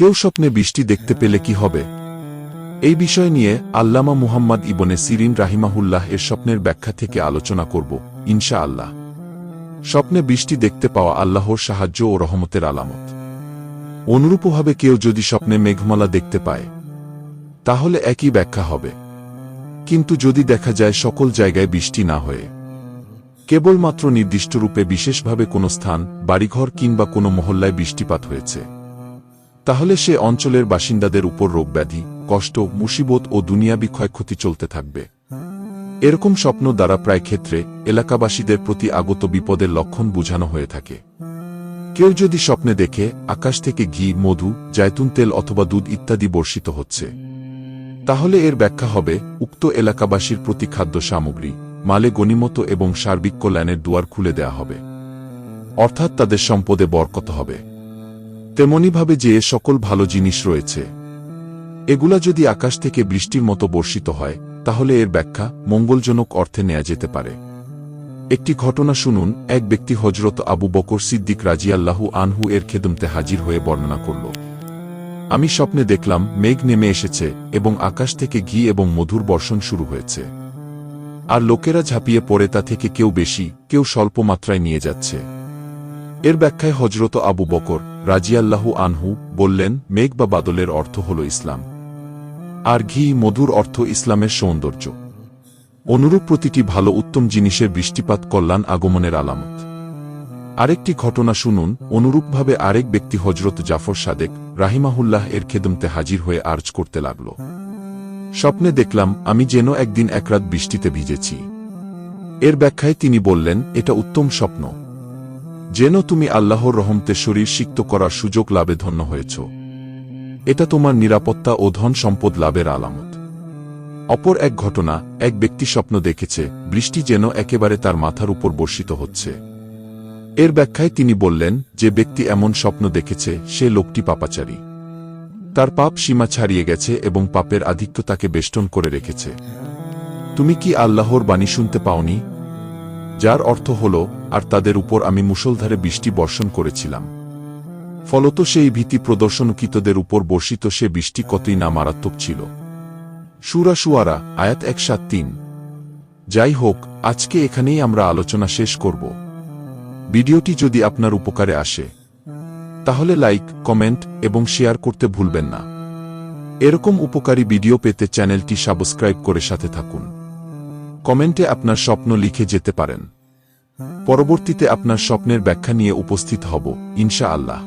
কেউ স্বপ্নে বৃষ্টি দেখতে পেলে কি হবে? এই বিষয় নিয়ে আল্লামা মুহাম্মদ ইবনে সিরিন রাহিমাহুল্লাহ এর স্বপ্নের ব্যাখ্যা থেকে আলোচনা করব ইনশা আল্লাহ স্বপ্নে বৃষ্টি দেখতে পাওয়া আল্লাহর সাহায্য ও রহমতের আলামত। অনুরূপভাবে কেউ যদি স্বপ্নে মেঘমালা দেখতে পায়, তাহলে একই ব্যাখ্যা হবে। কিন্তু যদি দেখা যায় সকল জায়গায় বৃষ্টি না হয়ে, কেবলমাত্র নির্দিষ্ট রূপে বিশেষভাবে কোনো স্থান, বাড়িঘর কিংবা কোনো মহল্লায় বৃষ্টিপাত হয়েছে। তাহলে সে অঞ্চলের বাসিন্দাদের উপর রোগব্যাধি, কষ্ট, মুসিবত ও দুনিয়াবি ক্ষয়ক্ষতি চলতে থাকবে। এরকম স্বপ্ন দ্বারা প্রায় ক্ষেত্রে এলাকাবাসীদের প্রতি আগত বিপদের লক্ষণ বোঝানো হয়ে থাকে। কেউ যদি স্বপ্নে দেখে, আকাশ থেকে ঘি, মধু, জায়তুন তেল অথবা দুধ ইত্যাদি বর্ষিত হচ্ছে। তাহলে এর ব্যাখ্যা হবে, উক্ত এলাকাবাসীর প্রতি খাদ্য সামগ্রী, মালে গণিমত এবং সার্বিক কল্যাণের দুয়ার খুলে দেয়া হবে। অর্থাৎ তাদের সম্পদে বরকত হবে। তেমনিভাবে যে সকল ভালো জিনিস রয়েছে। এগুলা যদি আকাশ থেকে বৃষ্টির মতো বর্ষিত হয়, তাহলে এর ব্যাখ্যা মঙ্গলজনক অর্থে নেয়া যেতে পারে। একটি ঘটনা শুনুন, এক ব্যক্তি হজরত আবু বকর সিদ্দিক রাজিয়াল্লাহু আনহু এর খেদমতে হাজির হয়ে বর্ণনা করল, আমি স্বপ্নে দেখলাম, মেঘ নেমে এসেছে এবং আকাশ থেকে ঘি এবং মধুর বর্ষণ শুরু হয়েছে। আর লোকেরা ঝাঁপিয়ে পড়ে তা থেকে কেউ বেশি, কেউ স্বল্প মাত্রায় নিয়ে যাচ্ছে। এর ব্যাখ্যায় হজরত আবু বকর রাজিয়াল্লাহু আনহু বললেন, মেঘ বা বাদলের অর্থ হল ইসলাম। আর ঘি মধুর অর্থ ইসলামের সৌন্দর্য। অনুরূপ প্রতিটি ভালো উত্তম জিনিসের বৃষ্টিপাত কল্যাণ আগমনের আলামত। আরেকটি ঘটনা শুনুন, অনুরূপভাবে আরেক ব্যক্তি হজরত জাফর সাদেক রাহিমাহুল্লাহ এর খেদমতে হাজির হয়ে আর্জ করতে লাগল। স্বপ্নে দেখলাম, আমি যেন একদিন একরাত বৃষ্টিতে ভিজেছি। এর ব্যাখ্যায় তিনি বললেন, এটা উত্তম স্বপ্ন। যেন তুমি আল্লাহর রহমতে শরীর সিক্ত করার সুযোগ লাভে ধন্য হয়েছ। এটা তোমার নিরাপত্তা ও ধন সম্পদ লাভের আলামত। অপর এক ঘটনা, এক ব্যক্তি স্বপ্ন দেখেছে, বৃষ্টি যেন একেবারে তার মাথার উপর বর্ষিত হচ্ছে। এর ব্যাখ্যায় তিনি বললেন, যে ব্যক্তি এমন স্বপ্ন দেখেছে, সে লোকটি পাপাচারী। তার পাপ সীমা ছাড়িয়ে গেছে এবং পাপের আধিক্য তাকে বেষ্টন করে রেখেছে। তুমি কি আল্লাহর বাণী শুনতে পাওনি? যার অর্থ হল, আর তাদের উপর আমি মুষলধারে বৃষ্টি বর্ষণ করেছিলাম। ফলত সেই ভীতি প্রদর্শনকৃতদের উপর বর্ষিত সে বৃষ্টি কতই না মারাত্মক ছিল। সুরা সুয়ারা আয়াত এক সাত তিন। যাই হোক, আজকে এখানেই আমরা আলোচনা শেষ করব। ভিডিওটি যদি আপনার উপকারে আসে, তাহলে লাইক, কমেন্ট এবং শেয়ার করতে ভুলবেন না। এরকম উপকারী ভিডিও পেতে চ্যানেলটি সাবস্ক্রাইব করে সাথে থাকুন। কমেন্টে আপনার স্বপ্ন লিখে যেতে পারেন। পরবর্তীতে আপনার স্বপ্নের ব্যাখ্যা নিয়ে উপস্থিত হব ইনশা আল্লাহ